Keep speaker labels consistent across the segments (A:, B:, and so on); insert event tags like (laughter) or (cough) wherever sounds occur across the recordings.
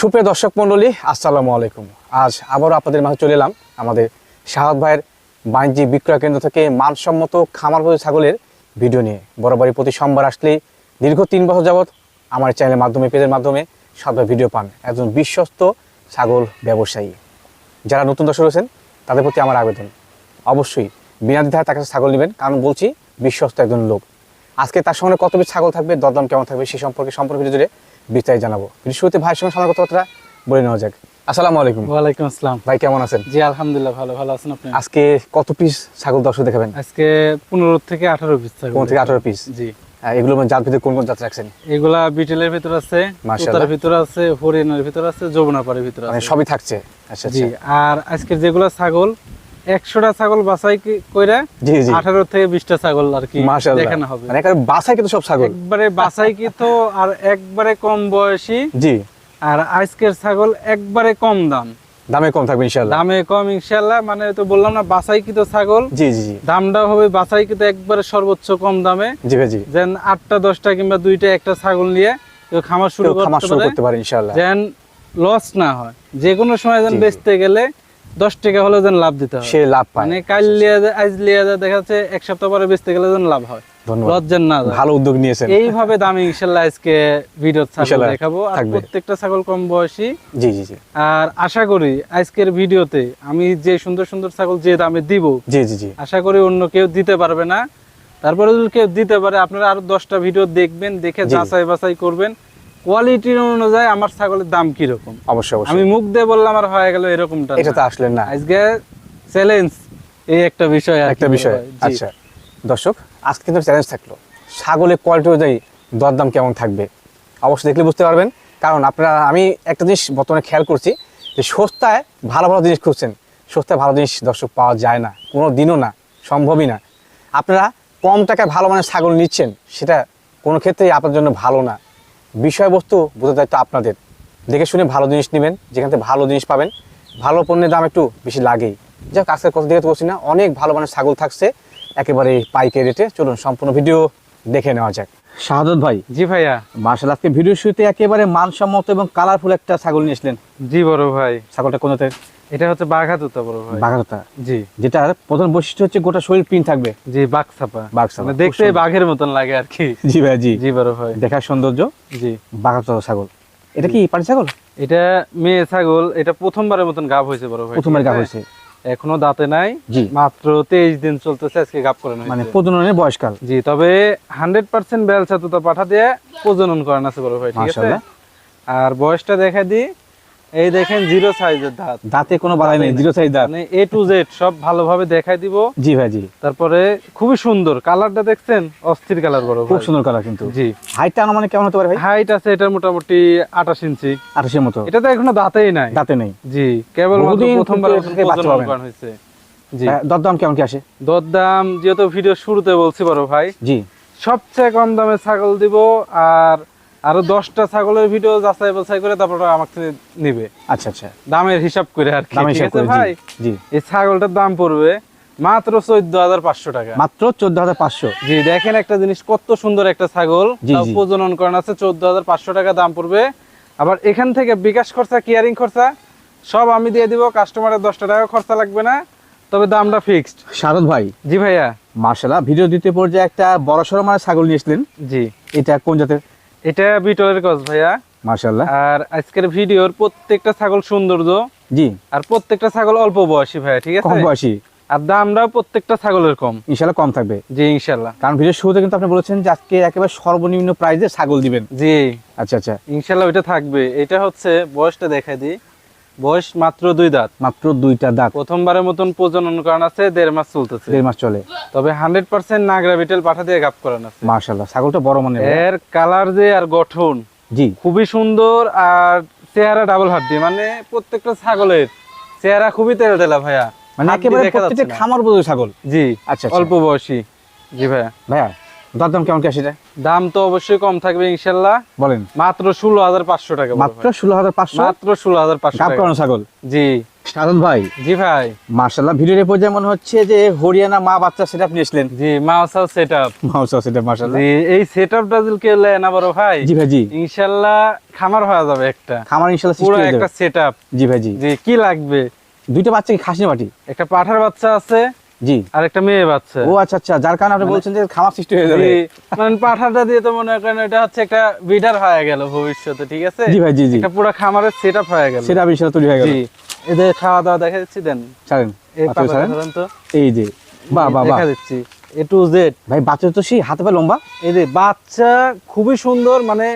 A: সুপ্রিয় দর্শক মণ্ডলী, আসসালামু আলাইকুম। আজ আবারও আপনাদের মাঝে চলে এলাম আমাদের শাহাদ ভাইয়ের বাণিজ্যিক বিক্রয় কেন্দ্র থেকে মানসম্মত খামার পশু ছাগলের ভিডিও নিয়ে। বরাবরই প্রতি সোমবার আসলে দীর্ঘ তিন বছর যাবৎ আমার চ্যানেলের মাধ্যমে, পেজের মাধ্যমে ভাই ভিডিও পান একজন বিশ্বস্ত ছাগল ব্যবসায়ী। যারা নতুন দর্শক রয়েছেন, তাদের প্রতি আমার আবেদন। অবশ্যই বিনা দ্বিধায় তার কাছে ছাগল নেবেন, কারণ বলছি বিশ্বস্ত একজন লোক। আজকে তার সঙ্গে কত পিস ছাগল থাকবে, দরদাম কেমন থাকবে, সে সম্পর্কে সম্পর্কে জুড়ে বিস্তারিত জানাব। শুরুতে ভাইয়ের সঙ্গে সামনে কথাবার্তা বলে নেওয়া যাক। আসসালামু আলাইকুম।
B: ওয়ালাইকুম আসসালাম।
A: ভাই কেমন আছেন?
B: জি আলহামদুলিল্লাহ ভালো। ভালো আছেন আপনি?
A: আজকে কত পিস ছাগল দর্শক দেখাবেন?
B: আজকে পনেরো থেকে আঠারো পিস
A: পনেরো থেকে আঠারো পিস
B: জি।
A: এগুলো জাত ভিতরে কোন কোন জাত রাখছেন?
B: এগুলা বিটেলের ভিতর আছে
A: মাশাআল্লাহ।
B: ভিতর আছে হরিয়ানার ভিতর আছে যমুনাপাড়ের ভিতর
A: মানে
B: আছে
A: সবই থাকছে। আচ্ছা
B: জি
A: আচ্ছা।
B: আর আজকের যেগুলা ছাগল একশোটা ছাগল বাছাই কইরা
A: জি জি।
B: আঠারো থেকে বিশটা ছাগল আর কি দেখানো হবে।
A: মানে কিন্তু সব ছাগল।
B: একবারে বাছাই কি তো আর একবারে কম বয়সী।
A: জি।
B: আর আজকের ছাগল একবারে কম দাম।
A: দামে কম থাকবে ইনশাআল্লাহ।
B: দামে কম ইনশাল্লাহ মানে তো বললাম না বাছাই কি তো ছাগল।
A: জি জি
B: দামটা হবে বাছাই কিন্তু একবারে সর্বোচ্চ কম দামে।
A: জি জি।
B: যেন আটটা দশটা কিংবা দুইটা একটা ছাগল নিয়ে খামার শুরু করতে পারে।
A: ইনশাআল্লাহ।
B: যেন লস না হয়। যে কোনো সময় যেন। বেচতে গেলে দশ টাকা হলেও যেন লাভ দিতে হয়।
A: সে লাভ পায়।
B: মানে কাল লিয়া আজ লিয়া দেখা যাচ্ছে এক সপ্তাহ পরে বেচতে গেলে যেন লাভ হয়।
A: ধন্যবাদ।
B: না
A: ভালো উদ্যোগ নিয়েছেন।
B: এইভাবে দামি ইনশাল্লাহ আজকে ভিডিও ছাগল দেখাবো। আর প্রত্যেকটা ছাগল কম বয়সী।
A: জি জি জি।
B: আর আশা করি আজকের ভিডিওতে আমি যে সুন্দর সুন্দর ছাগল যে দামে দিব
A: জি জি জি।
B: আশা করি অন্য কেউ দিতে পারবে না। তারপরে যদি কেউ দিতে পারে আপনারা আরও দশটা ভিডিও দেখবেন দেখে। যাচাই বাছাই করবেন। কোয়ালিটির অনুযায়ী আমার ছাগলের দাম কি রকম
A: অবশ্যই।
B: আমি মুখ দিয়ে বললাম আর হয়ে গেল এরকমটা
A: এটা তো
B: না।
A: আসলেন না।
B: আজকে চ্যালেঞ্জ এই একটা বিষয়
A: একটা বিষয়। আচ্ছা দর্শক আজকে কিন্তু চ্যালেঞ্জ থাকল। ছাগলের কোয়ালিটি অনুযায়ী দরদাম কেমন থাকবে? অবশ্যই দেখলে বুঝতে পারবেন। কারণ আপনারা আমি একটা জিনিস বর্তমানে খেয়াল করছি যে সস্তায় ভালো ভালো জিনিস খুঁজছেন। সস্তায় ভালো জিনিস দর্শক পাওয়া যায় না। কোনো দিনও না সম্ভবই না। আপনারা কম টাকায় ভালো মানের ছাগল নিচ্ছেন সেটা কোনো ক্ষেত্রেই আপনার জন্য ভালো না। বিষয়বস্তু বোঝার দায়িত্ব আপনাদের। দেখে শুনে ভালো জিনিস নেবেন যেখান থেকে ভালো জিনিস পাবেন। ভালো পণ্যের দাম একটু বেশি লাগেই। যাক আজকের কথা দেখে তো বলছি না অনেক ভালো মানের ছাগল থাকছে। একেবারে পাইকারি রেটে। চলুন সম্পূর্ণ ভিডিও দেখে নেওয়া যাক। শাহাদত ভাই
B: জি ভাইয়া।
A: মার্শাল আজকে ভিডিও শুরুতে একেবারে মানসম্মত এবং কালারফুল একটা ছাগল নিয়ে এসলেন।
B: জি বড় ভাই।
A: ছাগলটা কোনোতে
B: এটা হচ্ছে বাঘাতুতা বড় ভাই।
A: বাঘাতা
B: জি।
A: যেটার প্রধান বৈশিষ্ট্য হচ্ছে গোটা শরীর পিন থাকবে।
B: জি বাঘ ছাপা।
A: বাঘছাপা,
B: মানে
A: খুব
B: দেখতে বাঘের মতন লাগে আর কি।
A: জি ভাই জি।
B: জি বড় ভাই।
A: দেখার সৌন্দর্য?
B: জি।
A: বাঘাতা ছাগল। এটা কি পাটি ছাগল?
B: এটা মেয়ে ছাগল। এটা প্রথমবারের মতন গাব হয়েছে বড় ভাই
A: প্রথমবার
B: ঠিক
A: গা হয়েছে।
B: এখনও দাঁতে নাই
A: জি।
B: মাত্র তেইশ দিন চলতেছে আজকে গাপ করানো
A: মানে। প্রজননের বয়সকাল।
B: জি তবে হান্ড্রেড পার্সেন্ট বেল ছাতুটা পাঠা দিয়ে প্রজনন করানো আছে বড় ভাই ঠিক আছে? আর বয়সটা দেখা দি এই দেখেন জিরো সাইজের দাঁত।
A: দাঁতে কোনো বাধাই নেই জিরো সাইজ দাঁত।
B: মানে এ টু জেড সব ভালোভাবে দেখাই দিব।
A: জি ভাই জি।
B: তারপরে খুবই সুন্দর কালারটা দেখছেন? অস্থির কালার বড়
A: খুব সুন্দর কালার কিন্তু।
B: জি।
A: হাইটটা আনুমানিক কেমন হতে পারে ভাই?
B: হাইট আছে এটা মোটামুটি আটাশ ইঞ্চি।
A: আঠাশের মতো।
B: এটা তো এখনও দাঁতেই নাই।
A: দাঁতে নেই।
B: জি কেবল প্রথমবার। করানো হয়েছে। জি।
A: দরদাম কেমন কি আসে?
B: দরদাম যেহেতু ভিডিও শুরুতে বলছি বড় ভাই
A: জি।
B: সবচেয়ে কম দামে ছাগল দিব আর আরও দশটা ছাগলের ভিডিও যাচাই বাছাই করে তারপর আমার থেকে নিবে।
A: আচ্ছা আচ্ছা।
B: দামের হিসাব করে আর কি। ভাই?
A: জি।
B: এই ছাগলটার দাম পড়বে মাত্র চোদ্দ হাজার পাঁচশো টাকা।
A: মাত্র চোদ্দ হাজার পাঁচশো।
B: জি দেখেন একটা জিনিস কত সুন্দর একটা ছাগল। প্রজনন করানো আছে চোদ্দ হাজার পাঁচশো টাকা দাম পড়বে। আবার এখান থেকে বিকাশ খরচা কেয়ারিং খরচা সব আমি দিয়ে দিব কাস্টমারের দশটা টাকা খরচা লাগবে না তবে দামটা ফিক্সড
A: শারদ ভাই
B: জি ভাইয়া।
A: মার্শাল্লাহ ভিডিও দ্বিতীয় পর্যায়ে একটা বড় সড়ো মানে ছাগল নিয়েছিলেন
B: জি।
A: এটা কোন জাতের?
B: এটা বিটলের কস ভাইয়া।
A: মার্শাল্লাহ
B: আর আজকের ভিডিওর প্রত্যেকটা ছাগল সৌন্দর্য
A: জি।
B: আর প্রত্যেকটা ছাগল অল্প বয়সী ভাইয়া ঠিক
A: কম
B: আছে
A: বয়সী।
B: আর দামটাও প্রত্যেকটা ছাগলের কম।
A: ইনশাল্লাহ কম থাকবে।
B: জি ইনশাল্লাহ
A: কারণ ভিডিও শুরুতে কিন্তু আপনি বলেছেন যে আজকে একেবারে সর্বনিম্ন প্রাইসে ছাগল দিবেন।
B: জি।
A: আচ্ছা আচ্ছা।
B: ইনশাল্লাহ ওইটা থাকবে। এটা হচ্ছে বয়সটা দেখা দিই। বয়স মাত্র দুই দাঁত।
A: মাত্র দুইটা দাঁত।
B: প্রথমবারের মতন প্রজনন করান আছে দেড় মাস চলতেছে।
A: দেড় মাস চলে।
B: তবে হান্ড্রেড পার্সেন্ট নাগরা বিটেল পাঠা দিয়ে গাপ করান আছে।
A: মার্শাল্লাহ ছাগলটা বড় মানে
B: এর কালার যে আর গঠন
A: জি।
B: খুবই সুন্দর আর চেহারা ডাবল হাত দিয়ে মানে প্রত্যেকটা ছাগলের চেহারা খুবই তেলা তেলা ভাইয়া।
A: মানে একেবারে প্রত্যেকটা খামার উপযোগী ছাগল।
B: জি
A: আচ্ছা, আচ্ছা।
B: অল্প বয়সী। জি ভাইয়া।
A: ভাইয়া দরদাম কেমন কি
B: দাম তো অবশ্যই কম থাকবে ইনশাল্লাহ।
A: বলেন।
B: মাত্র ষোলো হাজার পাঁচশো টাকা
A: মাত্র ষোলো হাজার পাঁচশো?
B: মাত্র ষোলো হাজার পাঁচশো টাকা।
A: ছাগল?
B: জি।
A: সাধন ভাই?
B: জি ভাই।
A: মার্শাল্লাহ ভিডিওর পর্যায়ে মনে হচ্ছে যে হরিয়ানা মা বাচ্চা সেটা আপনি
B: জি মাউসাল সেট আপ
A: মাউসা সেটা মার্শাল্লাহ
B: জি এই সেট আপটা যদি না বড় ভাই
A: জি ভাই জি।
B: ইনশাল্লাহ খামার হয়ে যাবে একটা।
A: খামার
B: পুরো একটা। সেট
A: জি ভাই জি।
B: জি কি লাগবে?
A: দুইটা বাচ্চা কি খাসি বাটি
B: একটা পাঠার বাচ্চা আছে।
A: জি।
B: আর একটা মেয়ে বাচ্চা।
A: ও আচ্ছা আচ্ছা যার কারণে আপনি বলছেন যে খামার সৃষ্টি হয়ে যাবে।
B: মানে পাঠাটা দিয়ে তো মনে করেন এটা হচ্ছে একটা বিডার হয়ে গেল ভবিষ্যতে ঠিক আছে?
A: জি ভাই জি জি।
B: একটা পুরো খামারের সেট আপ হয়ে গেল।
A: সেটা ইনশাল্লাহ তৈরি হয়ে গেল।
B: জি এদের খাওয়া দাওয়া দেখা দিচ্ছি দেন।
A: ছাড়েন
B: এই পাতা তো
A: এই যে বাহ বাহ
B: দেখা এ টু জেড
A: ভাই বাচ্চা তো সেই হাতে পা লম্বা।
B: এই যে বাচ্চা খুবই সুন্দর মানে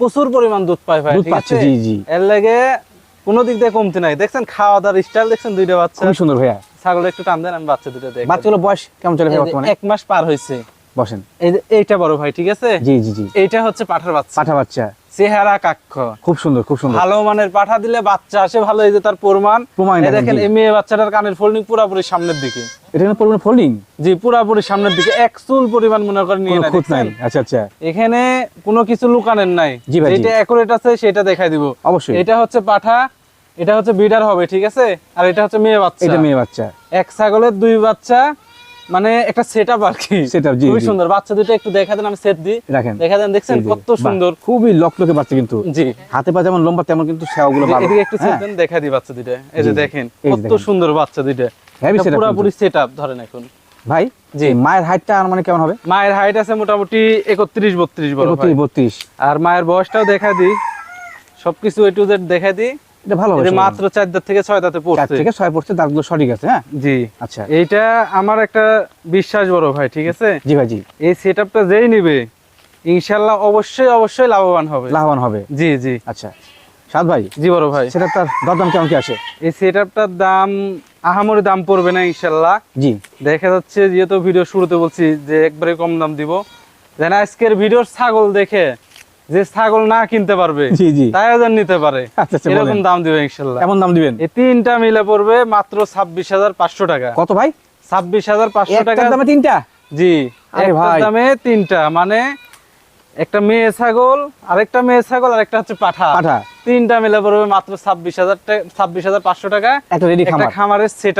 B: প্রচুর পরিমাণ দুধ পায় ভাই ঠিক আছে?
A: জি, জি।
B: এর লাগে কোনো দিক দিয়ে কমতি নাই। দেখছেন খাওয়া দাওয়ার স্টাইল দেখছেন দুইটা বাচ্চা।
A: খুব সুন্দর ভাইয়া।
B: ছাগল একটু টান দেন আমি বাচ্চা দুটো দেখি
A: বাচ্চাগুলো বয়স কেমন চলে ভাই বর্তমানে?
B: এক মাস পার হয়েছে।
A: বসেন।
B: এইটা বড় ভাই ঠিক আছে?
A: জি জি জি।
B: এইটা হচ্ছে পাঠার বাচ্চা।
A: পাঠা বাচ্চা।
B: চেহারা কাক্ষ।
A: খুব সুন্দর খুব সুন্দর।
B: ভালো মানের পাঠা দিলে বাচ্চা আসে ভালো এই যে তার প্রমাণ।
A: প্রমাণ দেখেন,
B: এই মেয়ে বাচ্চাটার কানের ফোল্ডিং পুরোপুরি সামনের দিকে।
A: এটা কিন্তু পরিমাণ ফোল্ডিং
B: জি পুরোপুরি সামনের দিকে। এক চুল পরিমাণ মনে করেন নিয়ে
A: খুঁত নাই। আচ্ছা আচ্ছা।
B: এখানে কোনো কিছু লুকানের নাই। যেটা অ্যাকুরেট আছে সেটা দেখাই দিব।
A: অবশ্যই।
B: এটা হচ্ছে পাঠা এটা হচ্ছে বিডার হবে ঠিক আছে? আর এটা হচ্ছে মেয়ে বাচ্চা।
A: এটা মেয়ে বাচ্চা।
B: এক ছাগলের দুই বাচ্চা মানে একটা সেটআপ আর কি।
A: জি,
B: খুবই সুন্দর। বাচ্চা দুটো একটু দেখা দেন আমি সেট দিই।
A: রাখেন।
B: দেখা দেন দেখছেন কত সুন্দর।
A: খুবই লকলকে বাচ্চা কিন্তু।
B: জি।
A: হাতে পা যেমন লম্বা তেমন কিন্তু ভালো
B: এদিকে একটু সেট
A: হ্যাঁ,
B: দেন দেখা দিই বাচ্চা দুটো এই যে। দেখেন কত সুন্দর বাচ্চা দুটো পুরোপুরি সেটআপ ধরেন এখন।
A: ভাই
B: জি।
A: মায়ের হাইটটা মানে কেমন হবে?
B: মায়ের হাইট আছে মোটামুটি একত্রিশ বত্রিশ বড় ভাই।
A: একত্রিশ বত্রিশ।
B: আর মায়ের বয়সটাও দেখা দিই। সবকিছু এ টু জেড দেখা দিই।
A: এটা ভালো হবে
B: মাত্র চার দাঁত থেকে ছয় দাঁতে
A: চার
B: পড়ছে
A: থেকে ছয় পড়ছে দাঁতগুলো সঠিক আছে হ্যাঁ?
B: জি।
A: আচ্ছা।
B: এইটা আমার একটা বিশ্বাস বড় ভাই ঠিক আছে?
A: জি ভাই জি।
B: এই সেটআপটা যেই নিবে ইনশাল্লাহ অবশ্যই অবশ্যই লাভবান হবে।
A: লাভবান হবে।
B: জি জি।
A: আচ্ছা। সাদ ভাই
B: জি বড় ভাই।
A: সেটা দরদাম কেমন কি আসে
B: এই সেটআপটার দাম আহামরি দাম পড়বে না
A: জি।
B: দেখা যাচ্ছে যেহেতু ভিডিও শুরুতে বলছি যে একবারে কম দাম দিব। যেন আজকের ভিডিওর ছাগল দেখে যে ছাগল না কিনতে পারবে
A: জি জি।
B: তাই যেন নিতে পারে।
A: আচ্ছা আচ্ছা
B: এরকম দাম দিবে ইনশাল্লাহ।
A: কেমন দাম দিবেন?
B: এই তিনটা মিলে পড়বে মাত্র ছাব্বিশ হাজার পাঁচশো টাকা।
A: কত ভাই?
B: ছাব্বিশ হাজার পাঁচশো টাকা।
A: দামে তিনটা?
B: জি। দামে তিনটা মানে একটা মেয়ে ছাগল আরেকটা মেয়ে ছাগল আরেকটা হচ্ছে পাঠা।
A: পাঠা।
B: তিনটা মিলে পড়বে মাত্র ছাব্বিশ হাজার টাকা ছাব্বিশ হাজার পাঁচশো টাকা।
A: একটা
B: খামারের সেট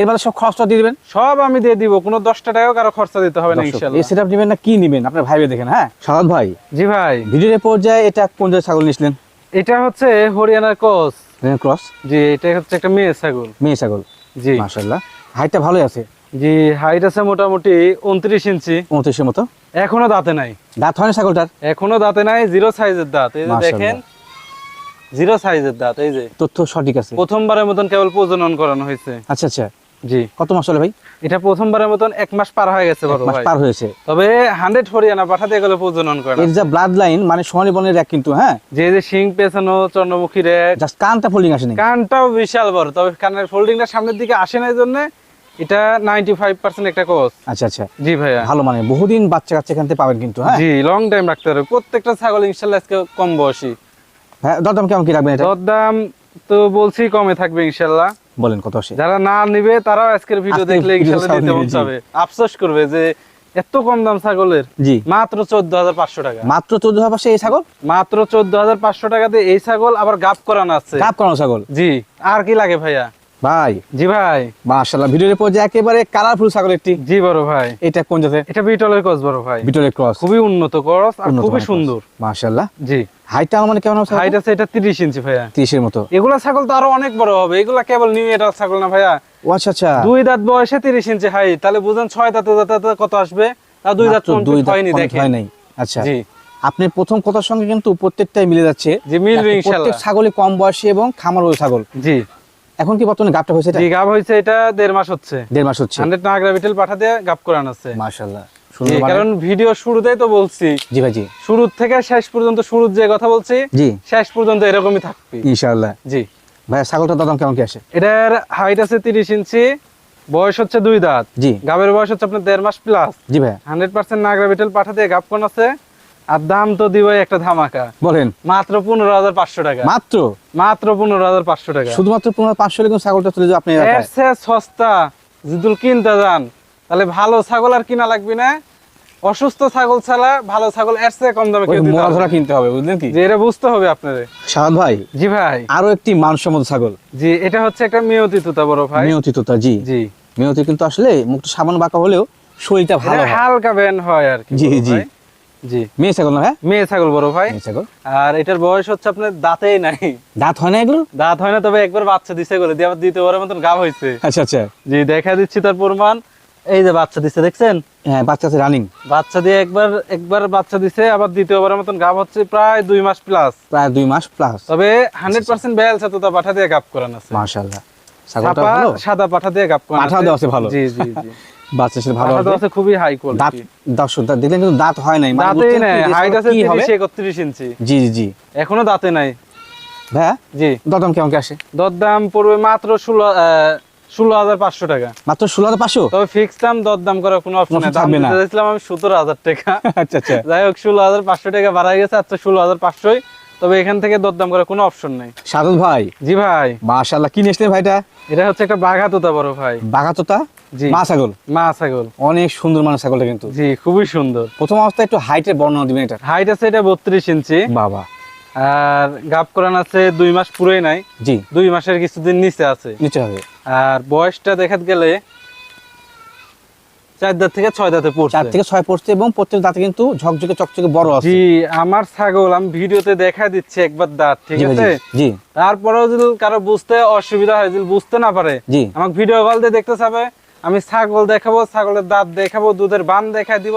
A: এর মধ্যে সব খরচটা দিয়ে দিবেন?
B: সব আমি দিয়ে দিব কোনো দশটা টাকাও কারও খরচা দিতে হবে না
A: এই সেটআপ নেবেন না কি নেবেন? আপনার ভাইবে দেখেন হ্যাঁ? ভাই
B: জি ভাই।
A: ভিডিওর পর্যায়ে এটা কোন জায়গায় ছাগল নিয়েছিলেন?
B: এটা হচ্ছে হরিয়ানার কোস।
A: ক্রস
B: জি এটা হচ্ছে একটা মেয়ে ছাগল।
A: মেয়ে ছাগল?
B: জি।
A: মাশাল্লাহ হাইটটা ভালোই আছে?
B: জি হাইট আছে মোটামুটি উনত্রিশ ইঞ্চি।
A: উনত্রিশের মতো?
B: এখনও দাঁতে নাই।
A: দাঁত হয় না ছাগলটার?
B: এখনও দাঁতে নাই জিরো সাইজের দাঁত। এই যে দেখেন জিরো সাইজের দাঁত এই যে।
A: তথ্য সঠিক আছে।
B: প্রথমবারের মতন কেবল প্রজনন করানো হয়েছে।
A: আচ্ছা আচ্ছা।
B: জি।
A: কত মাস হলো ভাই?
B: এটা প্রথমবারের মতন এক মাস পার হয়ে গেছে
A: মাস পার হয়েছে।
B: তবে হান্ড্রেড হরিয়ানা পাঠা দিয়ে গেলে প্রজনন করে
A: এর যা ব্লাড লাইন মানে সোনালী বনের এক কিন্তু হ্যাঁ?
B: যে যে শিং পেছানো চন্দ্রমুখী রেক।
A: জাস্ট কানটা ফোল্ডিং আসেনি
B: কানটাও বিশাল বড় তবে কানের ফোল্ডিংটা সামনের দিকে আসে না এই জন্য এটা নাইনটি ফাইভ পার্সেন্ট একটা কোর্স
A: আচ্ছা আচ্ছা।
B: জি ভাইয়া।
A: ভালো মানে বহুদিন বাচ্চা কাচ্চা এখান থেকে পাবেন কিন্তু হ্যাঁ?
B: জি লং টাইম রাখতে হবে। প্রত্যেকটা ছাগল ইনশাল্লাহ আজকে কম বয়সী।
A: হ্যাঁ দরদাম কেমন কি রাখবেন এটা?
B: দরদাম তো বলছি কমে থাকবে ইনশাল্লাহ।
A: বলেন কত আসে?
B: যারা না নিবে তারাও আজকের ভিডিও দেখলে
A: ইনশাআল্লাহ
B: দিতে মন। চাবে। আফসোস করবে যে এত কম দাম ছাগলের।
A: জি।
B: মাত্র চোদ্দ হাজার পাঁচশো টাকা।
A: মাত্র চোদ্দ হাজার পাশে এই ছাগল?
B: মাত্র চোদ্দ হাজার পাঁচশো টাকাতে এই ছাগল আবার গাপ করানো আছে।
A: গাব করানো ছাগল?
B: জি। আর কি লাগে ভাইয়া?
A: ভাই।
B: জি ভাই।
A: মাশাআল্লাহ ভিডিওর পর্যায়ে একেবারে কালারফুল ছাগল একটি।
B: জি বড় ভাই।
A: এটা কোন জাতের?
B: এটা বিটলের কস বড় ভাই।
A: ভিতরে ক্রস।
B: খুবই উন্নত করস আর খুবই সুন্দর।
A: মাশাআল্লাহ।
B: জি।
A: হাইটটা মানে কেমন হবে
B: হাইট আছে এটা তিরিশ ইঞ্চি ভাইয়া।
A: তিরিশের মতো।
B: এগুলা ছাগল তো আরও অনেক বড় হবে। এগুলা কেবল নিউ এটা ছাগল না ভাইয়া।
A: আচ্ছা আচ্ছা।
B: দুই দাঁত বয়সে তিরিশ ইঞ্চি হাইট তাহলে বুঝেন ছয় দাঁতে দাঁতে কত আসবে? তা দুই দাঁত
A: মাত্র দুই
B: complete
A: দাঁত
B: হয়নি দেখেন।
A: হয় নাই আচ্ছা।
B: জি।
A: আপনি প্রথম কথার সঙ্গে কিন্তু প্রত্যেকটাই মিলে যাচ্ছে।
B: মিলবে
A: প্রত্যেক ছাগলই কম বয়সী এবং খামার ওই ছাগল।
B: জি।
A: এখন কি বর্তমানে গাবটা হয়েছে এটা?
B: জি গাব হয়েছে এটা দেড় মাস হচ্ছে।
A: দেড় মাস হচ্ছে।
B: হান্ড্রেড নাগরা বিটেল পাঠা দিয়ে গাপ করানো আছে।
A: মাশাআল্লাহ।
B: কারণ ভিডিও শুরুতেই তো বলছি।
A: জি ভাই জি
B: শুরু থেকে শেষ পর্যন্ত শুরুর যে কথা বলছি
A: জি।
B: শেষ পর্যন্ত এরকমই থাকবে।
A: ইনশাআল্লাহ।
B: জি।
A: ভাই ছাগলটার দাম কেমন কি আসে?
B: এটার হাইট আছে তিরিশ ইঞ্চি বয়স হচ্ছে দুই দাঁত।
A: জি।
B: গাবের বয়স হচ্ছে আপনার দেড় মাস প্লাস
A: জি ভাই
B: হান্ড্রেড পার্সেন্ট নাগরা বিটেল পাঠা দিয়ে গাপ কোন আছে। আর দাম তো দিবই একটা ধামাকা।
A: বলেন।
B: মাত্র পনেরো হাজার পাঁচশো টাকা।
A: মাত্র?
B: মাত্র পনেরো হাজার পাঁচশো টাকা।
A: শুধুমাত্র পনেরো পাঁচশো ছাগলটা চলে যাবে আপনি
B: সস্তা। যদি কিনতে যান। তাহলে ভালো ছাগল আর কিনা লাগবে না। অসুস্থ ছাগল ছাড়া ভালো ছাগল এর চেয়ে কম দামে
A: কিনতে হবে বুঝলেন কি?
B: এটা বুঝতে হবে আপনাদের।
A: শাহাদ ভাই
B: জি ভাই।
A: আরও একটি মানসম্মত ছাগল।
B: জি এটা হচ্ছে একটা মেয়তি তুতা বড় ভাই।
A: নিয়তিততা জি।
B: জি।
A: নিয়তি কিন্তু আসলে মুখটা সাবান বাঁকা হলেও শরীরটা ভালো
B: হালকা ব্যান হয় আর কি
A: জি, জি।
B: ভাই। জি
A: মেয়ে ছাগল না হ্যাঁ?
B: মেয়ে ছাগল বড় ভাই।
A: ছাগল।
B: আর এটার বয়স হচ্ছে আপনার দাঁতেই নাই।
A: দাঁত হয় না এগুলো?
B: দাঁত হয় না তবে একবার বাচ্চা দিছে বলে দিয়ে আবার দ্বিতীয়বারের মতন গাব হয়েছে
A: আচ্ছা আচ্ছা।
B: জি দেখা দিচ্ছি তার প্রমাণ। এই যে বাচ্চা দিছে দেখছেন?
A: হ্যাঁ বাচ্চা আছে রানিং
B: বাচ্চা দিয়ে একবার একবার বাচ্চা দিছে আবার দ্বিতীয়বারের মতন গাব হচ্ছে প্রায় দুই মাস প্লাস
A: প্রায় দুই মাস প্লাস
B: তবে হান্ড্রেড পার্সেন্ট বেল সাথে পাঠা দিয়ে গাব করানো আছে।
A: মাশাআল্লাহ। ছাগলটা
B: সাদা পাঠা দিয়ে গাব করানো
A: পাঠা দেওয়া আছে ভালো।
B: জি জি জি। (laughs)
A: বাচ্চা সাথে ভালো
B: পাঠা আছে খুবই হাই কোয়ালিটি
A: দর্শক দাঁত দেখলেন কিন্তু দাঁত হয় নাই।
B: দাঁতে নাই হাইট আছে
A: কি হবে?
B: তিরিশ একত্রিশ ইঞ্চি।
A: জি জি জি।
B: এখনও দাঁতে নাই।
A: ভাইয়া?
B: জি।
A: দরদাম কেমন কি আসে?
B: দরদাম পড়বে মাত্র ষোলো ষোলো হাজার পাঁচশো টাকা।
A: মাত্র ষোলো হাজার পাঁচশো?
B: তবে ফিক্স দাম দরদাম করার কোনো অপশন দাম
A: থাকবে না।
B: আমি সতেরো হাজার টাকা। (laughs)
A: আচ্ছা আচ্ছা।
B: যাই হোক ষোলো হাজার পাঁচশো টাকা বাড়া গেছে আচ্ছা ষোলো হাজার পাঁচশোই। তবে এখান থেকে দরদাম করার কোনো অপশন নেই।
A: সাদত ভাই
B: জি ভাই।
A: মাশাআল্লাহ কি নিয়েছিলেন ভাইটা?
B: এটা হচ্ছে একটা বাঘা তোতা বড় ভাই।
A: বাঘাতোতা?
B: জি।
A: মা ছাগল?
B: মা ছাগল।
A: অনেক সুন্দর মানে ছাগলটা কিন্তু।
B: জি খুবই সুন্দর।
A: প্রথম অবস্থায় একটু হাইটের বর্ণনা দিবেন এটা।
B: হাইট আছে এটা বত্রিশ ইঞ্চি।
A: বাবা।
B: আর গাপ করান আছে দুই মাস পুরোই নাই।
A: জি।
B: দুই মাসের কিছুদিন নিচে আছে।
A: নিচে হবে।
B: আর বয়সটা দেখাত গেলে চার দাঁত থেকে ছয় দাঁতে পড়ছে।
A: চার থেকে ছয় পড়ছে এবং প্রত্যেক দাঁতে কিন্তু ঝকঝকে চকচকে বড় আছে।
B: জি আমার ছাগল আমি ভিডিওতে দেখা দিচ্ছি একবার দাঁত ঠিক আছে?
A: জি, জি।
B: তারপরেও যদি কারও বুঝতে অসুবিধা হয় যদি বুঝতে না পারে আমাকে ভিডিও কল দিয়ে দেখতে চাবে আমি ছাগল দেখাবো ছাগলের দাঁত দেখাবো দুধের বান দেখা দিব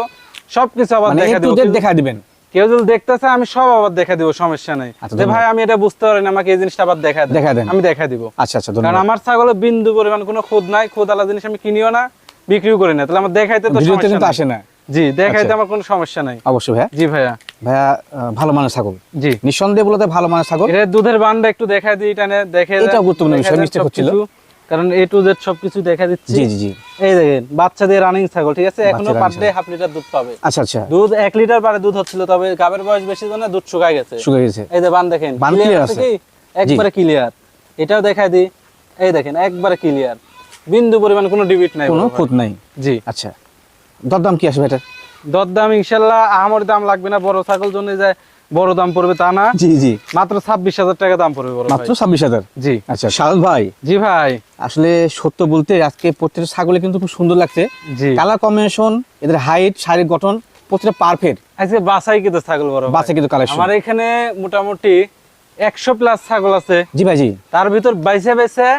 B: সবকিছু আবার
A: মানে
B: দেখা দিব।
A: দেখা দিবেন?
B: কেউ যদি দেখতে চায় আমি সব আবার দেখা দিব সমস্যা নাই।
A: আচ্ছা,
B: যে ভাই আমি এটা বুঝতে পারি না আমাকে এই জিনিসটা আবার দেখা
A: দেখা দেন।
B: আমি দেখা দিব।
A: আচ্ছা আচ্ছা
B: কারণ আমার ছাগলের বিন্দু পরিমাণ কোনো খুদ নাই খুদ আলা জিনিস আমি কিনিও না। বিক্রিও করি না তাহলে আমার দেখাইতে তো
A: ভিডিওতে
B: সমস্যা
A: কিন্তু আসে না।
B: জি দেখাইতে
A: আচ্ছা।
B: আমার কোনো সমস্যা নাই।
A: অবশ্যই ভাইয়া।
B: জি ভাইয়া।
A: ভাইয়া ভালো মানের ছাগল।
B: জি।
A: নিঃসন্দেহে বলতে ভালো মানের ছাগল।
B: এটা দুধের বানটা একটু দেখা দিই টানে দেখে দেন,
A: এটাও গুরুত্বপূর্ণ বিষয়, mistake হচ্ছিল।
B: কারণ এ টু জেড সবকিছু দেখা দিচ্ছি।
A: জি জি জি।
B: এই দেখেন বাচ্চা দিয়ে রানিং ছাগল ঠিক আছে?
A: এখনও
B: পার ডে হাফ লিটার দুধ পাবে।
A: আচ্ছা আচ্ছা।
B: দুধ এক লিটার পারে দুধ হচ্ছিল তবে গাবের বয়স বেশি জন্য দুধ শুকায় গেছে।
A: শুকে গেছে।
B: এই যে বান দেখেন
A: বান
B: আছে
A: আছে।
B: একবারে ক্লিয়ার এটাও দেখাই দিই। এই দেখেন একবারে ক্লিয়ার বিন্দু পরিমাণ কোনো ডিবিট নাই
A: কোনো খুঁত নাই।
B: জি।
A: আচ্ছা। দরদাম কি আসবে এটা
B: দরদাম ইনশাল্লাহ আমার দাম লাগবে না বড় ছাগল জন্য যায় বড় দাম পড়বে তা না।
A: জি জি।
B: মাত্র ছাব্বিশ হাজার টাকা দাম পড়বে বড়
A: মাত্র ছাব্বিশ হাজার?
B: জি।
A: আচ্ছা শারদ ভাই।
B: জি ভাই।
A: আসলে সত্য বলতে আজকে প্রত্যেকটা ছাগলে কিন্তু খুব সুন্দর লাগছে।
B: জি।
A: কালার কম্বিনেশন এদের হাইট শারীরিক গঠন প্রত্যেকটা পারফেক্ট
B: আজকে বাসাই কিন্তু ছাগল বড়।
A: বাচ্চা কিন্তু কালেকশন
B: আমার এখানে মোটামুটি একশো প্লাস ছাগল আছে।
A: জি ভাই জি।
B: তার ভিতর বাইসে বাইসে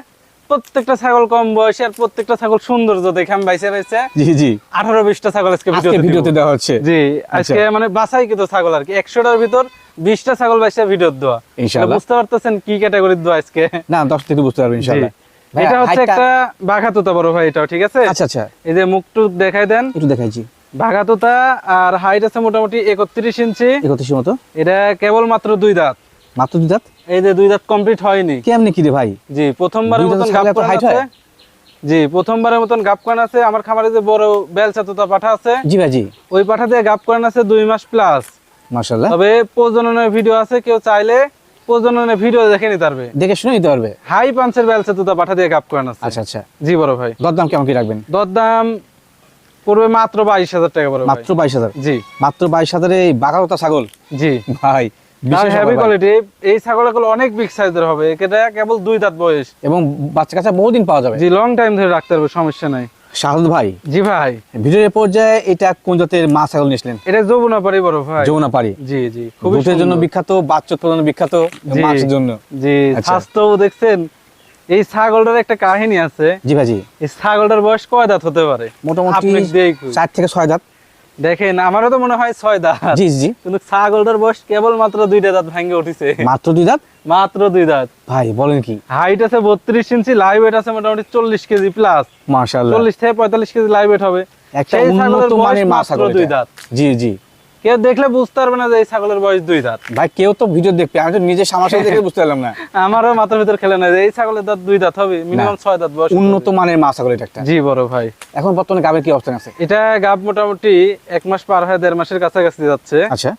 B: প্রত্যেকটা ছাগল কম বয়সী আর প্রত্যেকটা ছাগল সৌন্দর্য দেখে আমি বাইসে বাইসে
A: জি জি।
B: আঠারো বিশটা ছাগল আজকে ভিডিওতে
A: দেওয়া হচ্ছে।
B: জি আজকে মানে বাসাই কিন্তু ছাগল আর কি। একশোটার ভিতর বিশটা ছাগল বাইসে ভিডিও দেওয়া।
A: ইনশাআল্লাহ।
B: বুঝতে পারতেছেন কি ক্যাটাগরির দেওয়া আজকে?
A: না দশ থেকে বুঝতে পারবেন ভাই,
B: এটা হচ্ছে একটা বাঘাতোতা বড় ভাই এটাও ঠিক আছে?
A: আচ্ছা আচ্ছা।
B: এই যে মুখটুক দেখাই দেন।
A: একটু দেখাইছি
B: বাঘাতোতা আর হাইট আছে মোটামুটি একত্রিশ ইঞ্চি।
A: একত্রিশ মতো।
B: এটা কেবল মাত্র দুই দাঁত।
A: মাত্র দুই দাঁত?
B: এই যে দুই দাঁত কমপ্লিট হয়নি।
A: কেমনি কি রে ভাই?
B: জি প্রথমবারের মতন আছে? জি প্রথমবারের মতন আছে। আমার খামারে যে বড় বেলচা তোতা পাঠা আছে।
A: জি ভাই জি।
B: ওই পাঠা দিয়ে আছে দুই মাস প্লাস
A: মাশাআল্লাহ।
B: তবে প্রজননের ভিডিও আছে কেউ চাইলে প্রজননের ভিডিও দেখে নিতে পারবে।
A: দেখে শুনে নিতে পারবে?
B: হাই পাঞ্চের বেলচা তোতা পাঠা দিয়ে আছে।
A: আচ্ছা আচ্ছা।
B: জি বড় ভাই।
A: দরদাম কেমন কি রাখবেন?
B: দরদাম পড়বে মাত্র বাইশ হাজার টাকা ভাই।
A: মাত্র বাইশ হাজার?
B: জি।
A: মাত্র বাইশ হাজারে এই বাঘাওতা ছাগল?
B: জি।
A: ভাই
B: হেভি কোয়ালিটি এই ছাগলগুলো অনেক বিগ সাইজের হবে। এটা কেবল দুই দাঁত বয়স।
A: এবং বাচ্চা কাচ্চা বহুদিন পাওয়া যাবে।
B: জি লং টাইম ধরে রাখতে পারবে সমস্যা নাই।
A: শাহরুদ ভাই
B: জি ভাই।
A: ভিডিওর পর্যায়ে এটা কোন জাতের মা ছাগল নিয়েছিলেন
B: এটা যমুনা বড় ভাই।
A: যমুনা
B: জি জি খুবই
A: দুধের জন্য বিখ্যাত বাচ্চা উৎপাদন বিখ্যাত এবং জন্য।
B: জি
A: আচ্ছা।
B: স্বাস্থ্য দেখছেন। এই ছাগলটার একটা কাহিনী আছে।
A: জি ভাই জি।
B: এই ছাগলটার বয়স কয় দাঁত হতে পারে?
A: মোটামুটি। চার থেকে ছয় দাঁত।
B: দেখেন আমারও তো মনে হয় ছয় দাঁত।
A: জি জি
B: কিন্তু ছাগলটার বয়স কেবল মাত্র দুইটা দাঁত ভাঙে উঠেছে।
A: মাত্র দুই দাঁত?
B: মাত্র দুই দাঁত।
A: ভাই বলেন কি?
B: হাইট আছে বত্রিশ ইঞ্চি লাইভ ওয়েট আছে মোটামুটি চল্লিশ কেজি প্লাস
A: মার্শাল
B: চল্লিশ থেকে পঁয়তাল্লিশ কেজি লাইভ ওয়েট হবে।
A: একটা উন্নত মানের
B: মাছ
A: আছে
B: দুই দাঁত।
A: জি জি।
B: কেউ দেখলে বুঝতে পারবে না যে এই ছাগলের বয়স দুই দাঁত।
A: ভাই কেউ তো ভিডিও দেখবে আমি তো নিজে সামনে দেখে বুঝতে পারলাম না।
B: আমারও মাথার ভিতর খেলে না যে এই ছাগলের দাঁত দুই দাঁত হবে মিনিমাম ছয় দাঁত বয়স
A: উন্নত মানের মা ছাগল এটা একটা।
B: জি বড় ভাই।
A: এখন বর্তমানে গাবের কি অবস্থান আছে?
B: এটা গাব মোটামুটি এক মাস পার হয়ে দেড় মাসের কাছাকাছি যাচ্ছে।
A: আচ্ছা।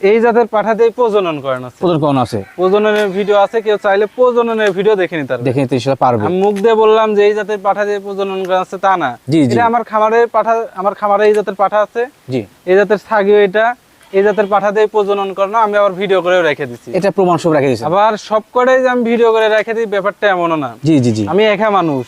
B: এই জাতের পাঠা দিয়ে প্রজনন করেন আছে।
A: প্রচুর কোন আছে।
B: প্রজননের ভিডিও আছে কেউ চাইলে প্রজননের ভিডিও দেখে নিতে পারবে।
A: দেখে নিতে পারবে।
B: আমি মুখ দিয়ে বললাম যে এই জাতের পাঠা দিয়ে প্রজনন করা আছে তা না। এটা আমার খামারের পাঠা আমার খামারে এই জাতের পাঠা আছে।
A: জি।
B: এই জাতের ছাগিও এটা এই জাতের পাঠা দিয়ে প্রজনন করানো আমি আবার ভিডিও করেও রেখে দিচ্ছি
A: এটা প্রমাণ সব রেখে দিয়েছেন।
B: আবার সব কটাই যে আমি ভিডিও করে রেখে দিই ব্যাপারটা এমনও না।
A: জি জি জি।
B: আমি একা মানুষ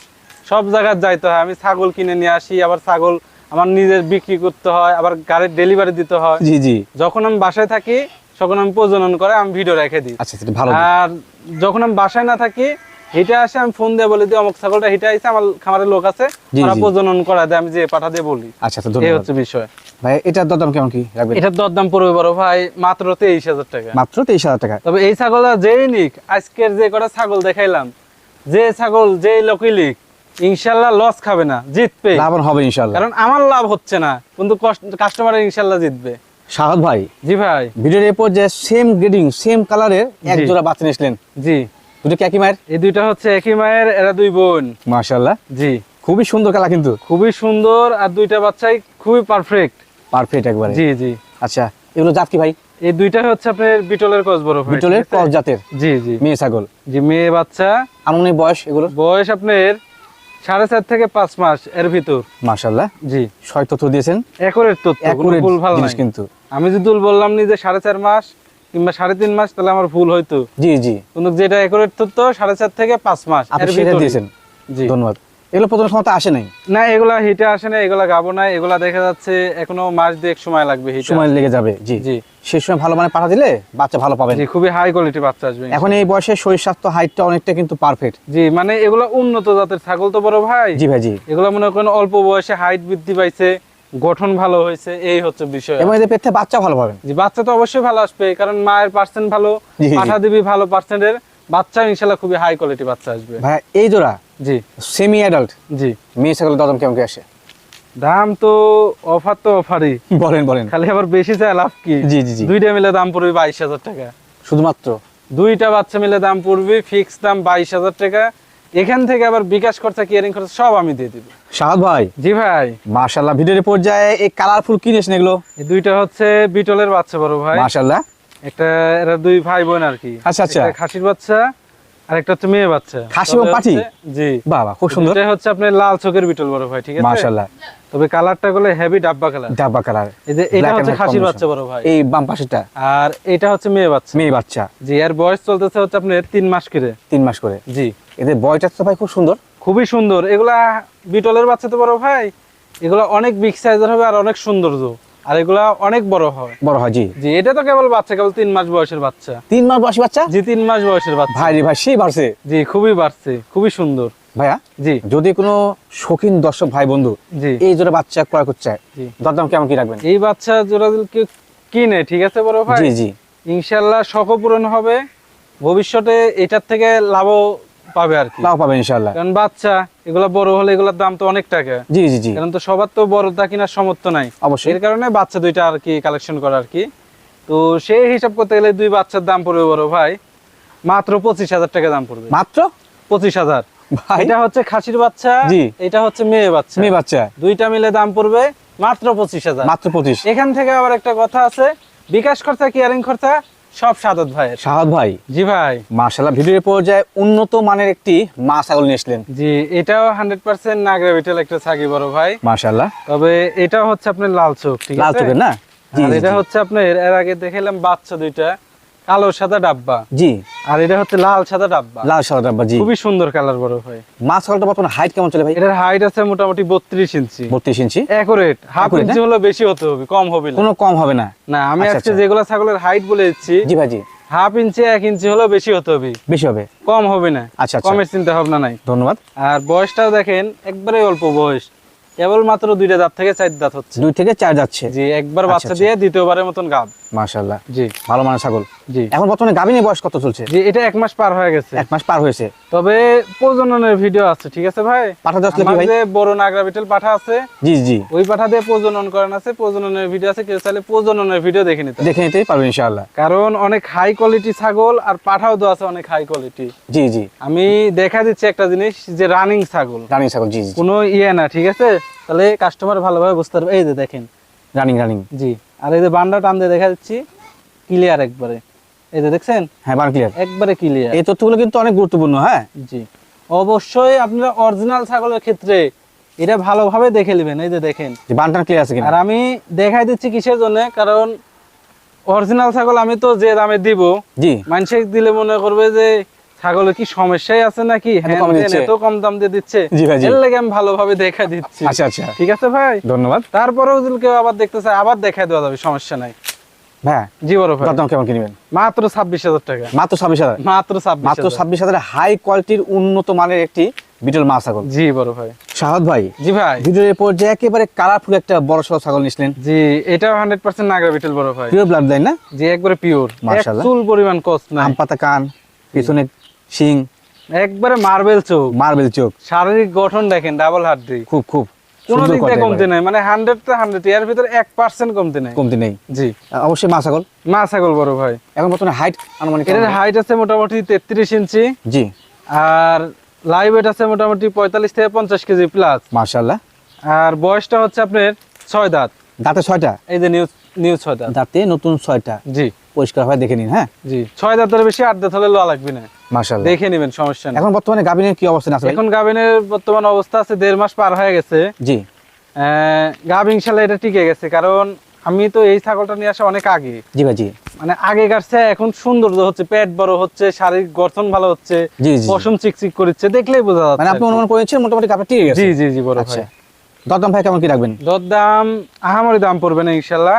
B: সব জায়গায় যাইতে হয়। আমি ছাগল কিনে নিয়ে আসি আবার ছাগল আমার নিজের বিক্রি করতে হয় আবার গাড়ির ডেলিভারি দিতে হয়।
A: জি জি।
B: যখন আমি বাসায় থাকি তখন আমি প্রজনন করে আমি ভিডিও রেখে দিই।
A: আচ্ছা সেটা ভালো
B: আর যখন আমি বাসায় না থাকি হিটে আসে আমি ফোন দিয়ে বলে দিই অমুক ছাগলটা হিটে আসে আমার খামারের লোক আছে ওরা প্রজনন করা দেয় আমি যে পাঠা দিয়ে বলি।
A: আচ্ছা আচ্ছা
B: এই হচ্ছে বিষয়।
A: ভাই এটার দরদাম কেমন কি রাখবেন?
B: এটার দরদাম পড়বে বড় ভাই মাত্র তেইশ হাজার টাকা।
A: মাত্র তেইশ হাজার টাকা।
B: তবে এই ছাগলটা যেই নিক আজকের যে কটা ছাগল দেখাইলাম যে ছাগল যে লোকই লিক ইনশাল্লাহ লস খাবে না জিতবে।
A: লাভবান হবে ইনশাল্লাহ।
B: কারণ আমার লাভ হচ্ছে না কিন্তু কাস্টমার ইনশাল্লাহ জিতবে।
A: শাহাদ ভাই
B: জি ভাই।
A: ভিডিওর এরপর যে সেম গ্রেডিং সেম কালারের এক জোড়া বাচ্চা নিয়েছিলেন
B: জি।
A: দুটো কি একই মায়ের?
B: এই দুইটা হচ্ছে একই মায়ের এরা দুই বোন।
A: মাশাল্লাহ
B: জি।
A: খুবই সুন্দর কালার কিন্তু।
B: খুবই সুন্দর আর দুইটা বাচ্চাই খুবই পারফেক্ট
A: পারফেক্ট একবারে।
B: জি জি।
A: আচ্ছা এগুলো জাত কি ভাই?
B: এই দুইটা হচ্ছে আপনার বিটলের কস বড়
A: বিটলের ক্রস জাতের।
B: জি জি।
A: মেয়ে ছাগল।
B: জি মেয়ে বাচ্চা।
A: আনুমানিক বয়স এগুলো
B: বয়স আপনার সাড়ে চার থেকে পাঁচ মাস এর ভিতর। জি।
A: ছয় তথ্য দিয়েছেন?
B: একরের তথ্য ভুল ভালো
A: কিন্তু।
B: আমি যদি ভুল বললাম নি যে সাড়ে চার মাস কিংবা সাড়ে তিন মাস তাহলে আমার ভুল হয়তো।
A: জি জি।
B: কিন্তু যেটা একরের তথ্য সাড়ে চার থেকে পাঁচ মাস এর
A: দিয়েছেন।
B: জি।
A: ধন্যবাদ। এগুলো প্রথম ক্ষমতা আসে নাই?
B: না এগুলা হিটে আসে না এগুলা গাবো না এগুলা দেখা যাচ্ছে এখনও মাস দুয়েক সময় লাগবে হিটে
A: সময় লেগে যাবে জি।
B: জি।
A: সেই সময় ভালো মানে পাঠা দিলে বাচ্চা ভালো পাবেন।
B: জি খুবই হাই কোয়ালিটি বাচ্চা আসবে
A: এখন এই বয়সে শরীর স্বাস্থ্য হাইটটা অনেকটা কিন্তু পারফেক্ট
B: জি মানে এগুলো উন্নত জাতের ছাগল তো বড় ভাই।
A: জি ভাই জি।
B: এগুলো মনে করেন অল্প বয়সে হাইট বৃদ্ধি পাইছে গঠন ভালো হয়েছে এই হচ্ছে বিষয়।
A: এবং এদের পেটে বাচ্চা ভালো পাবেন।
B: জি বাচ্চা তো অবশ্যই ভালো আসবে কারণ মায়ের পার্সেন্ট ভালো। পাঠা দিবি ভালো পার্সেন্টের বাচ্চা ইনশাল্লাহ খুবই হাই কোয়ালিটি বাচ্চা আসবে।
A: ভাই এই জোড়া
B: জি।
A: সেমি অ্যাডাল্ট
B: জি।
A: মেয়ে ছাগলের দাম কেমন কি আসে?
B: দাম তো অফার তো অফারই।
A: বলেন বলেন।
B: খালি আবার বেশি চাই লাভ কি?
A: জি জি জি।
B: দুইটা মিলে দাম পড়বে বাইশ হাজার টাকা।
A: শুধুমাত্র?
B: দুইটা বাচ্চা মিলে দাম পড়বে ফিক্স দাম বাইশ হাজার টাকা। এখান থেকে আবার বিকাশ খরচা কিয়ারিং খরচা সব আমি দিয়ে দিব।
A: শাহাদ ভাই।
B: জি ভাই।
A: মাশাল্লাহ ভিডিওর পর্যায়ে এই কালারফুল কি নিয়েছেন এগুলো?
B: এই দুইটা হচ্ছে বিটলের বাচ্চা বড় ভাই।
A: মাশাল্লাহ
B: একটা এরা দুই ভাই বোন আর কি।
A: আচ্ছা, আচ্ছা।
B: খাসির বাচ্চা আর হচ্ছে মেয়ে বাচ্চা।
A: খাসি
B: তবে
A: এবং
B: জি।
A: বাবা খুব সুন্দর।
B: এটা হচ্ছে আপনার লাল চোখের বিটল বড় ভাই ঠিক আছে?
A: মাশাল্লাহ
B: তবে কালারটা গুলো হেভি ডাব্বা কালার।
A: ডাব্বা কালার।
B: এই যে এটা হচ্ছে খাসির বাচ্চা বড় ভাই।
A: এই বাম
B: আর এটা হচ্ছে মেয়ে বাচ্চা।
A: মেয়ে বাচ্চা।
B: জি এর বয়স চলতেছে হচ্ছে আপনার তিন মাস করে।
A: মাস করে।
B: জি।
A: এদের বয়টা তো ভাই খুব সুন্দর।
B: খুবই সুন্দর। এগুলা বিটলের বাচ্চা তো বড় ভাই। এগুলা অনেক বিগ সাইজের হবে আর অনেক সৌন্দর্য। আর এগুলা অনেক বড় হয়।
A: বড় হয় জি।
B: জি এটা তো কেবল বাচ্চা কেবল তিন মাস বয়সের বাচ্চা।
A: তিন মাস বয়সী বাচ্চা?
B: জি তিন মাস বয়সের বাচ্চা।
A: ভাই ভাই সেই বাড়ছে।
B: জি খুবই বাড়ছে খুবই সুন্দর।
A: ভাইয়া
B: জি।
A: যদি কোনো শৌখিন দর্শক ভাই বন্ধু
B: জি।
A: এই জোড়া বাচ্চা ক্রয় করতে চায় দরদাম কেমন কি রাখবেন?
B: এই বাচ্চা জোড়া কিনে ঠিক আছে বড় ভাই?
A: জি জি।
B: ইনশাল্লাহ শখ পূরণ হবে। ভবিষ্যতে এটার থেকে লাভও পাবে আর কি।
A: লাভ পাবেন ইনশাল্লাহ
B: কারণ বাচ্চা এগুলা বড় হলে এগুলোর দাম তো অনেক টাকা।
A: জি জি জি।
B: কারণ তো সবার তো বড়টা কিনার সামর্থ্য নাই।
A: অবশ্যই।
B: এর কারণে বাচ্চা দুইটা আর কি কালেকশন করা আর কি। তো সেই হিসাব করতে গেলে দুই বাচ্চার দাম পড়বে বড় ভাই মাত্র পঁচিশ হাজার টাকা দাম পড়বে।
A: মাত্র?
B: পঁচিশ হাজার।
A: ভাই?
B: এটা হচ্ছে খাসির বাচ্চা
A: জি।
B: এটা হচ্ছে মেয়ে বাচ্চা।
A: মেয়ে বাচ্চা।
B: দুইটা মিলে দাম পড়বে মাত্র পঁচিশ হাজার।
A: মাত্র পঁচিশ।
B: এখান থেকে আবার একটা কথা আছে বিকাশ খরচা কেয়ারিং খরচা? সব সাদত ভাই
A: সাদত ভাই।
B: জি ভাই।
A: মাশাআল্লাহ ভিডিওর পর্যায়ে উন্নত মানের একটি মা ছাগল নিয়ে এসলেন
B: জি এটাও হান্ড্রেড পার্সেন্ট নাগরা বিটেল একটা ছাগি বড় ভাই।
A: মাশাআল্লাহ।
B: তবে এটা হচ্ছে আপনার লাল চোখ ঠিক
A: লাল
B: আছে
A: না? জি
B: আর এটা হচ্ছে আপনার এর আগে দেখেলাম বাচ্চা দুইটা। কালো সাদা ডাব্বা।
A: জি।
B: আর এটা হচ্ছে লাল সাদা ডাব্বা।
A: লাল সাদা ডাব্বা জি।
B: খুবই সুন্দর কালার বড় ভাই।
A: মা ছাগলটা বর্তমানে হাইট কেমন চলে ভাই?
B: এটার হাইট আছে মোটামুটি বত্রিশ ইঞ্চি।
A: বত্রিশ ইঞ্চি?
B: অ্যাকুরেট হাফ ইঞ্চি হলো বেশি হতে হবে কম হবে না।
A: কোনো কম হবে না।
B: না আমি
A: আচ্ছা,
B: আজকে
A: আচ্ছা।
B: যেগুলো ছাগলের হাইট বলে দিচ্ছি
A: জি ভাই জি।
B: হাফ ইঞ্চি এক ইঞ্চি হলো বেশি হতে হবে।
A: বেশি হবে?
B: কম হবে না।
A: আচ্ছা, আচ্ছা।
B: কমের চিন্তা ভাবনা নাই।
A: ধন্যবাদ।
B: আর বয়সটাও দেখেন একবারে অল্প বয়স। কেবল মাত্র দুইটা দাঁত থেকে চার দাঁত হচ্ছে।
A: দুই থেকে চার যাচ্ছে।
B: জি একবার
A: আচ্ছা,
B: বাচ্চা
A: আচ্ছা।
B: দিয়ে দ্বিতীয়বারের মতন গাব। জি।
A: ভালো মানের ছাগল।
B: জি।
A: এখন বর্তমানে বয়স কত চলছে?
B: জি এটা এক মাস পার হয়ে গেছে।
A: এক মাস পার হয়েছে।
B: তবে প্রজননের ভিডিও আছে ঠিক আছে ভাই?
A: পাঠা ভাই?
B: যে বড় নাগরা বিটেল পাঠা আছে
A: জি জি।
B: ওই পাঠা দিয়ে প্রজনন করেন আছে প্রজননের ভিডিও আছে কেউ চাইলে প্রজননের ভিডিও দেখে নিতে
A: দেখে নিতেই পারবেন ইনশাআল্লাহ।
B: কারণ অনেক হাই কোয়ালিটি ছাগল আর পাঠাও তো আছে অনেক হাই কোয়ালিটি
A: জি জি।
B: আমি দেখা দিচ্ছি একটা জিনিস যে রানিং ছাগল।
A: রানিং ছাগল জি জি।
B: কোনো ইয়ে না ঠিক আছে? তাহলে কাস্টমার ভালোভাবে বুঝতে পারবে। এই যে দেখেন।
A: রানিং রানিং
B: জি। আর এই যে বান্ডা টান দিয়ে দেখা দিচ্ছি ক্লিয়ার একবারে। এই যে দেখছেন?
A: হ্যাঁ বার ক্লিয়ার
B: একবারে ক্লিয়ার
A: এই তথ্যগুলো কিন্তু অনেক গুরুত্বপূর্ণ হ্যাঁ?
B: জি। অবশ্যই আপনারা অরিজিনাল ছাগলের ক্ষেত্রে এটা ভালোভাবে দেখে নেবেন। এই যে দেখেন।
A: বানটান ক্লিয়ার আছে কিনা?
B: আর আমি দেখাই দিচ্ছি কিসের জন্য? কারণ অরিজিনাল ছাগল আমি তো যে দামে দিব
A: জি।
B: মানুষে দিলে মনে করবে যে ছাগলের কি সমস্যাই আছে নাকি?
A: এত কম
B: দাম দিয়ে দিচ্ছে।
A: জি ভাই, জি।
B: এর লাগে আমি ভালোভাবে দেখা দিচ্ছি।
A: আচ্ছা আচ্ছা।
B: ঠিক আছে ভাই?
A: ধন্যবাদ।
B: তারপরেও যদি কেউ আবার দেখতে চায় আবার দেখাই দেওয়া যাবে সমস্যা নাই।
A: হ্যাঁ।
B: জি বড় ভাই।
A: দরদাম কেমন কিনবেন
B: মাত্র ছাব্বিশ হাজার টাকা।
A: মাত্র ছাব্বিশ হাজার?
B: মাত্র ছাব্বিশ
A: মাত্র ছাব্বিশ হাজারে হাই কোয়ালিটির উন্নত মানের একটি বিটল মা ছাগল।
B: জি বড় ভাই।
A: শাহাদ ভাই
B: জি ভাই।
A: ভিডিওর পর্যায়ে একেবারে কালারফুল একটা বড় সড়ো ছাগল নিছিলেন
B: জি নাগরা বিটেল বড় ভাই।
A: পিওর ব্লাড লাইন না?
B: জি একবারে পিওর
A: মাশাআল্লাহ।
B: চুল পরিমাণ কষ্ট
A: আম পাতা কান পিছনে শিং।
B: একবারে মার্বেল চোখ।
A: মার্বেল চোখ।
B: শারীরিক গঠন দেখেন ডাবল
A: খুব খুব।
B: কোনো দিক দিয়ে কমতে নাই মানে হান্ড্রেড তো হান্ড্রেড এর ভিতরে এক পার্সেন্ট কমতে নাই।
A: কমতি নেই।
B: জি।
A: অবশ্যই মা ছাগল?
B: মা ছাগল বড় ভাই।
A: এখন বর্তমানে হাইট আনুমানিক
B: এটার হাইট আছে মোটামুটি তেত্রিশ ইঞ্চি।
A: জি।
B: আর লাইভ ওয়েট আছে মোটামুটি পঁয়তাল্লিশ থেকে পঞ্চাশ কেজি প্লাস
A: মার্শাল্লাহ
B: আর বয়সটা হচ্ছে আপনার ছয় দাঁত।
A: দাঁতে ছয়টা?
B: এই যে নিউজ নিউজ ছয় দাঁত।
A: দাঁতে নতুন ছয়টা।
B: জি।
A: পরিষ্কার হয় দেখে নিন হ্যাঁ?
B: জি। ছয় দাঁতের বেশি আট দাঁত হলে লওয়া লাগবে না।
A: মার্শাল্লাহ
B: দেখে নেবেন সমস্যা নেই।
A: এখন বর্তমানে গাবিনের কি অবস্থা আছে
B: এখন গাভিনের বর্তমান অবস্থা আছে দেড় মাস পার হয়ে গেছে।
A: জি।
B: গাভ ইনশাল্লাহ এটা টিকে গেছে কারণ আমি তো এই ছাগলটা নিয়ে আসা অনেক আগে।
A: জি ভাই জি।
B: মানে এখন সৌন্দর্য হচ্ছে পেট বড় হচ্ছে শারীরিক গঠন ভালো হচ্ছে পশম চিকচিক করছে দেখলেই বোঝা
A: মানে
B: যাচ্ছে
A: আপনি অনুমান করেছেন মোটামুটি কাপড় টিকে গেছে?
B: জি জি জি বড়
A: আচ্ছা। দরদাম ভাই কেমন কি রাখবেন?
B: দর দাম আহামরি দাম পড়বে না ইনশাল্লাহ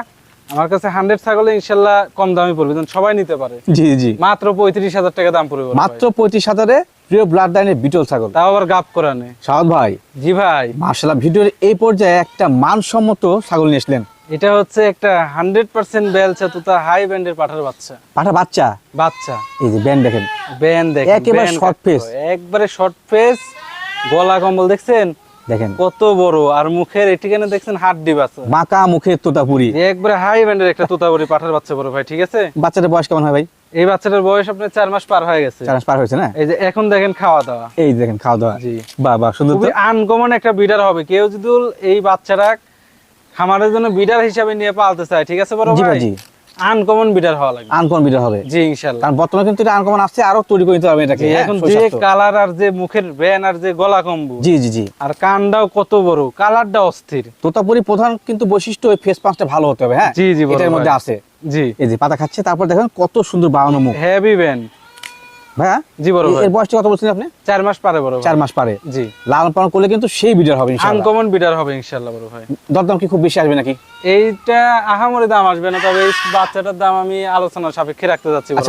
B: আমার কাছে হান্ড্রেড ছাগলে ইনশাল্লাহ কম দামই পড়বে সবাই নিতে পারে।
A: জি জি।
B: মাত্র পঁয়ত্রিশ হাজার টাকা দাম পড়বে
A: মাত্র। পঁয়ত্রিশ হাজারে প্রিয় ব্লাড লাইনের বিটল ছাগল।
B: তাও আবার গাপ করানে
A: ভাই।
B: জি ভাই।
A: মার্শাল্লাহ ভিডিওর এই পর্যায়ে একটা মানসম্মত ছাগল নিয়ে আসলেন।
B: এটা হচ্ছে একটা হান্ড্রেড পার্সেন্ট তুতা হাই ব্যান্ডের পাঠার বাচ্চা।
A: পাঠা বাচ্চা?
B: বাচ্চা।
A: এই যে ব্যান্ড দেখেন।
B: ব্যান দেখেন
A: একেবারে face।
B: হয়। একবারে শর্ট ফেস গলা কম্বল দেখছেন?
A: দেখেন।
B: কত বড় আর মুখের এটিখানে দেখছেন হাড্ডি বাচ্চা।
A: মাকা মুখে তোতাপুরি।
B: একবারে হাই ব্যান্ডের একটা তোতাবড়ি পাঠার বাচ্চা বড় ভাই ঠিক আছে?
A: বাচ্চাটার বয়স কেমন হয় ভাই?
B: এই বাচ্চাটার বয়স আপনার চার মাস পার হয়ে গেছে।
A: চার মাস পার হয়েছে না?
B: এই যে এখন দেখেন খাওয়া দাওয়া
A: এই দেখেন খাওয়া দাওয়া
B: জি।
A: বাহ বাহ সুন্দর
B: খুবই আনকমন একটা বিডার হবে। কেউ যদি এই বাচ্চাটা খামারের জন্য বিডার হিসাবে নিয়ে পালতে চায় ঠিক আছে বড়
A: ভাই।
B: আনকমন বিডার হওয়া লাগবে।
A: আনকমন ভিডিও হবে।
B: জি ইনশাল্লাহ।
A: কারণ বর্তমানে কিন্তু এটা আনকমন আসছে আরও তৈরি করে নিতে হবে এটাকে। হ্যাঁ,
B: এখন যে কালার আর যে মুখের আর যে গলা কম্বু
A: জি জি জি।
B: আর কানটাও কত বড় কালারটা অস্থির।
A: তোতাপুরি প্রধান কিন্তু বৈশিষ্ট্য ওই ফেস পাঁচটা ভালো হতে হবে হ্যাঁ?
B: জি, জি,
A: এটার মধ্যে আছে।
B: জি।
A: এই যে পাতা খাচ্ছে তারপর দেখেন কত সুন্দর বাড়ানো মুখ।
B: হেভি ব্যান
A: ভাইয়া?
B: জি বড়
A: এ-
B: ভাই।
A: এর বয়সটা কত বলছেন আপনি?
B: চার মাস পারে বড়
A: মাস পারে।
B: জি।
A: পালন করলে কিন্তু সেই হবে ইনশাআল্লাহ।
B: আনকমন বিডার হবে ইনশাল্লাহ বড় ভাই।
A: দরদাম কি খুব বেশি আসবে নাকি?
B: এইটা আহামরি দাম আসবে না তবে এই বাচ্চাটার দাম আমি আলোচনা সাপেক্ষে রাখতে যাচ্ছি
A: আচ্ছা